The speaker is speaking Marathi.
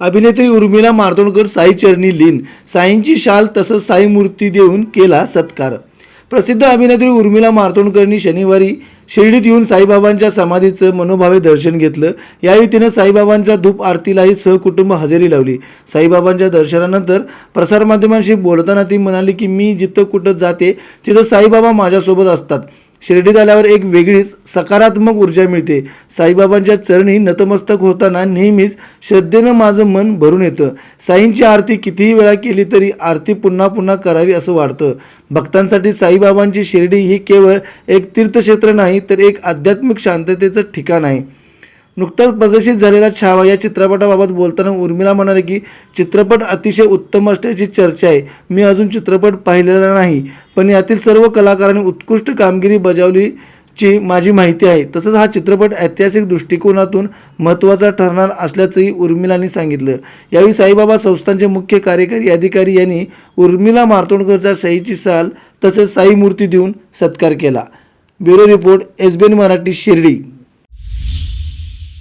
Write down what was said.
अभिनेत्री उर्मिला मार्तोंडकर साई चरणी लीन साईंची शाल तसंच साई मूर्ती देऊन केला सत्कार. प्रसिद्ध अभिनेत्री उर्मिला मार्तोंडकरनी शनिवारी शिर्डीत येऊन साईबाबांच्या समाधीचं मनोभावे दर्शन घेतलं. यावेळी तिनं साईबाबांच्या धूप आरतीलाही सहकुटुंब हजेरी लावली. साईबाबांच्या दर्शनानंतर प्रसारमाध्यमांशी बोलताना ती म्हणाली की मी जिथं कुठं जाते तिथं साईबाबा माझ्यासोबत असतात. शिर्डीत आल्यावर एक वेगळीच सकारात्मक ऊर्जा मिळते. साईबाबांच्या चरणी नतमस्तक होताना नेहमीच श्रद्धेनं माझं मन भरून येतं. साईंची आरती कितीही वेळा केली तरी आरती पुन्हा पुन्हा करावी असं वाटतं. भक्तांसाठी साईबाबांची शिर्डी ही केवळ एक तीर्थक्षेत्र नाही तर एक आध्यात्मिक शांततेचं ठिकाण आहे. नुकताच प्रदर्शित झालेला छावा या चित्रपटाबाबत बोलताना उर्मिला म्हणाले की चित्रपट अतिशय उत्तम असल्याची चर्चा आहे. मी अजून चित्रपट पाहिलेला नाही पण यातील सर्व कलाकारांनी उत्कृष्ट कामगिरी बजावलीची माझी माहिती आहे. तसंच हा चित्रपट ऐतिहासिक दृष्टिकोनातून महत्त्वाचा ठरणार असल्याचंही उर्मिलांनी सांगितलं. यावेळी साईबाबा संस्थांचे मुख्य कार्यकारी अधिकारी यांनी उर्मिला मारतोंडकरचा सईची साल तसेच साई मूर्ती देऊन सत्कार केला. Bureau report S Marathi Shirdi.